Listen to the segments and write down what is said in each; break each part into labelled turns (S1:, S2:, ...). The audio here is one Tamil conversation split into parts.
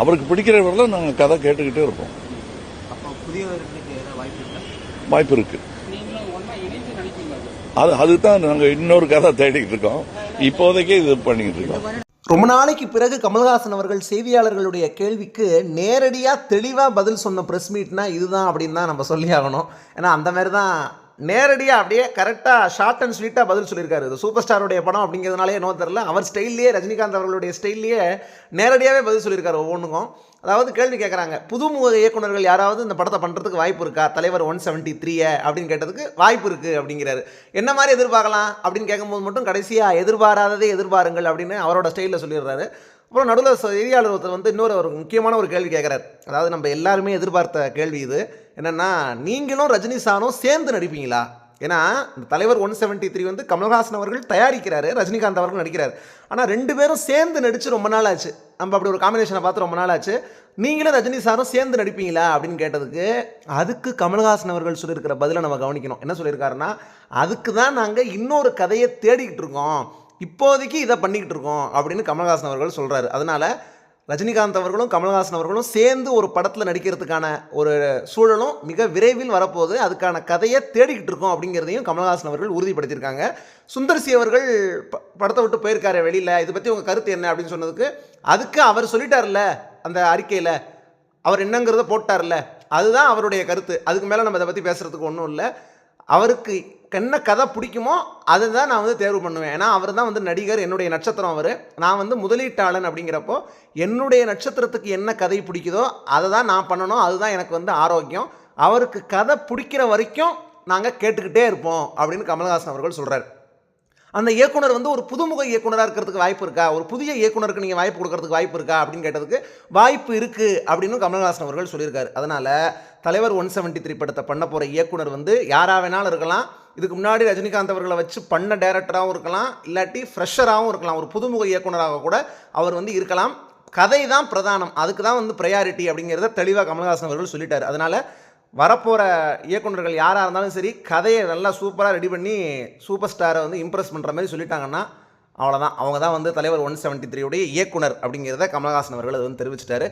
S1: அவருக்கு பிடிக்கிறவரெல்லாம் நாங்கள் கதை கேட்டுக்கிட்டே இருப்போம்.
S2: வாய்ப்பு இருக்கா?
S1: வாய்ப்பு இருக்கு.
S3: நீங்களும் ஒண்ணா இணைந்து நடிப்பீங்களா?
S1: அது அதுதான் நாங்கள் இன்னொரு கதை தேடிக்கிட்டு இருக்கோம். இப்போதைக்கு இது பண்ணிக்கிட்டு இருக்கோம்.
S4: ரொம்ப நாளைக்கு பிறகு கமல்ஹாசன் அவர்கள் செய்தியாளர்களுடைய கேள்விக்கு நேரடியாக தெளிவாக பதில் சொன்ன ப்ரெஸ் மீட்னா இதுதான் அப்படின்னு தான் நம்ம சொல்லி ஆகணும். ஏன்னா அந்த மாதிரி தான் நேரடியாக அப்படியே கரெக்டாக ஷார்ட் அண்ட் ஸ்வீட்டாக பதில் சொல்லியிருக்காரு. இது சூப்பர் ஸ்டாருடைய படம் அப்படிங்கிறதுனாலே என்னவோ தெரில அவர் ஸ்டைல்லையே ரஜினிகாந்த் அவர்களுடைய ஸ்டைல்லையே நேரடியாகவே பதில் சொல்லியிருக்காரு ஒவ்வொன்றுக்கும் அதாவது கேள்வி கேட்குறாங்க புதுமுக இயக்குனர்கள் யாராவது இந்த படத்தை பண்ணுறதுக்கு வாய்ப்பு இருக்கா? தலைவர் ஒன் செவன்ட்டி த்ரீயை அப்படின்னு கேட்டதுக்கு வாய்ப்பு இருக்குது அப்படிங்கிறாரு. என்ன மாதிரி எதிர்பார்க்கலாம் அப்படின்னு கேட்கும்போது மட்டும் கடைசியாக எதிர்பாராததே எதிர்பாருங்கள் அப்படின்னு அவரோட ஸ்டைலில் சொல்லிடுறாரு. அப்புறம் நடுவில் செய்தியாளர் ஒருத்தர் வந்து இன்னொரு ஒரு முக்கியமான ஒரு கேள்வி கேட்குறாரு அதாவது நம்ம எல்லாருமே எதிர்பார்த்த கேள்வி இது. என்னென்னா நீங்களும் ரஜினி சாரும் சேர்ந்து நடிப்பீங்களா? ஏன்னா இந்த தலைவர் ஒன் செவன்ட்டி த்ரீ வந்து கமல்ஹாசன் அவர்கள் தயாரிக்கிறாரு ரஜினிகாந்த் அவர்கள் நடிக்கிறார். ஆனால் ரெண்டு பேரும் சேர்ந்து நடித்து ரொம்ப நாள் ஆச்சு நம்ம அப்படி ஒரு காம்பினேஷனை பார்த்து ரொம்ப நாள் ஆச்சு நீங்களும் ரஜினி சாரும் சேர்ந்து நடிப்பீங்களா? அப்படின்னு கேட்டதுக்கு அதுக்கு கமல்ஹாசன் அவர்கள் சொல்லியிருக்கிற பதிலை நம்ம கவனிக்கணும். என்ன சொல்லியிருக்காருன்னா அதுக்கு தான் நாங்கள் இன்னொரு கதையை தேடிக்கிட்டு இருக்கோம். இப்போதைக்கு இதை பண்ணிக்கிட்டு இருக்கோம் அப்படின்னு கமல்ஹாசன் அவர்கள் சொல்கிறாரு அதனால் ரஜினிகாந்த் அவர்களும் கமல்ஹாசன் அவர்களும் சேர்ந்து ஒரு படத்தில் நடிக்கிறதுக்கான ஒரு சூழலும் மிக விரைவில் வரப்போகுது. அதுக்கான கதையை தேடிக்கிட்டு இருக்கோம் அப்படிங்கிறதையும் கமல்ஹாசன் அவர்கள் உறுதிப்படுத்தியிருக்காங்க. சுந்தர்சி அவர்கள் ப- படத்தை விட்டு போயிருக்காரு வெளியில். இதை பற்றி உங்கள் கருத்து என்ன அப்படின்னு சொன்னதுக்கு அதுக்கு அவர் சொல்லிட்டார்ல அந்த அறிக்கையில். அவர் என்னங்கிறத போட்டார்ல அதுதான் அவருடைய கருத்து. அதுக்கு மேலே நம்ம இதை பற்றி பேசுகிறதுக்கு ஒன்றும் இல்லை. அவருக்கு என்ன கதை பிடிக்குமோ அதை தான் நான் வந்து தேர்வு பண்ணுவேன். ஏன்னா அவர் தான் வந்து நடிகர் என்னுடைய நட்சத்திரம் அவர். நான் வந்து முதலீட்டாளன் அப்படிங்கிறப்போ என்னுடைய நட்சத்திரத்துக்கு என்ன கதை பிடிக்குதோ அதை தான் நான் பண்ணணும். அதுதான் எனக்கு வந்து ஆரோக்கியம். அவருக்கு கதை பிடிக்கிற வரைக்கும் நாங்கள் கேட்டுக்கிட்டே இருப்போம் அப்படின்னு கமல்ஹாசன் அவர்கள் சொல்கிறார் அந்த இயக்குனர் வந்து ஒரு புதுமுக இயக்குனராக இருக்கிறதுக்கு வாய்ப்பு இருக்கா? ஒரு புதிய இயக்குனருக்கு நீங்கள் வாய்ப்பு கொடுக்கறதுக்கு வாய்ப்பு இருக்கா? அப்படின்னு கேட்டதுக்கு வாய்ப்பு இருக்குது அப்படின்னு கமல்ஹாசன் அவர்கள் சொல்லியிருக்காரு. அதனால் தலைவர் ஒன் செவன்ட்டி த்ரீ படத்தை பண்ண போகிற இயக்குனர் வந்து யாராக வேணாலும் இருக்கலாம். இதுக்கு முன்னாடி ரஜினிகாந்த் அவர்களை வச்சு பண்ண டேரக்டராகவும் இருக்கலாம். இல்லாட்டி ஃப்ரெஷராகவும் இருக்கலாம். ஒரு புதுமுக இயக்குனராக கூட அவர் வந்து இருக்கலாம். கதை தான் பிரதானம். அதுக்கு தான் வந்து ப்ரையாரிட்டி அப்படிங்கிறத தெளிவாக கமல்ஹாசன் அவர்கள் சொல்லிட்டார். அதனால் வரப்போகிற இயக்குனர்கள் யாராக இருந்தாலும் சரி கதையை நல்லா சூப்பராக ரெடி பண்ணி சூப்பர் ஸ்டாரை வந்து இம்ப்ரெஸ் பண்ணுற மாதிரி சொல்லிட்டாங்கன்னா அவ்வளோதான் அவங்க தான் வந்து தலைவர் ஒன் செவன்ட்டி த்ரீயுடைய இயக்குனர் அப்படிங்கிறத கமல்ஹாசன் அவர்கள் அது வந்து தெரிவிச்சிட்டாரு.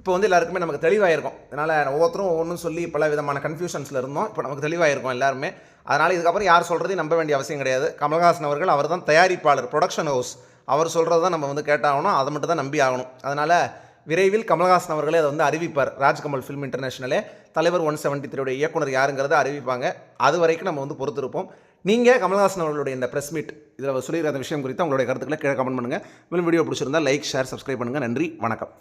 S4: இப்போ வந்து எல்லாருக்குமே நமக்கு தெளிவாயிருக்கும். அதனால் ஒவ்வொருத்தரும் ஒவ்வொன்றும் சொல்லி பல விதமான கன்ஃபியூஷன்ஸில் இருந்தோம். இப்போ நமக்கு தெளிவாயிருக்கும் எல்லாருமே. அதனால் இதுக்கப்புறம் யார் சொல்கிறதையும் நம்ப வேண்டிய அவசியம் கிடையாது. கமல்ஹாசன் அவர்கள் அவர் தான் தயாரிப்பாளர் ப்ரொடக்ஷன் ஹவுஸ் அவர் சொல்கிறது தான் நம்ம வந்து கேட்டாகணும். அதை மட்டும் தான் நம்பி ஆகணும். அதனால் விரைவில் கமல்ஹாசன் அவர்களே அதை வந்து அறிவிப்பார். ராஜ்கமல் ஃபிலிம் இன்டர்நேஷனலே தலைவர் ஒன் செவன்ட்டி த்ரீடைய இயக்குனர் யாருங்கிறத அறிவிப்பாங்க. அது வரைக்கும் நம்ம வந்து பொறுத்திருப்போம். நீங்கள் கமல்ஹாசன் அவர்களுடைய இந்த ப்ரெஸ் மீட் இதில் சொல்லியிருக்க அந்த விஷயம் குறித்து உங்களுடைய கருத்துக்களை கீழே கமெண்ட் பண்ணுங்கள் மேலும் வீடியோ பிடிச்சிருந்தால் லைக் ஷேர் சப்ஸ்கிரைப் பண்ணுங்கள் நன்றி. வணக்கம்.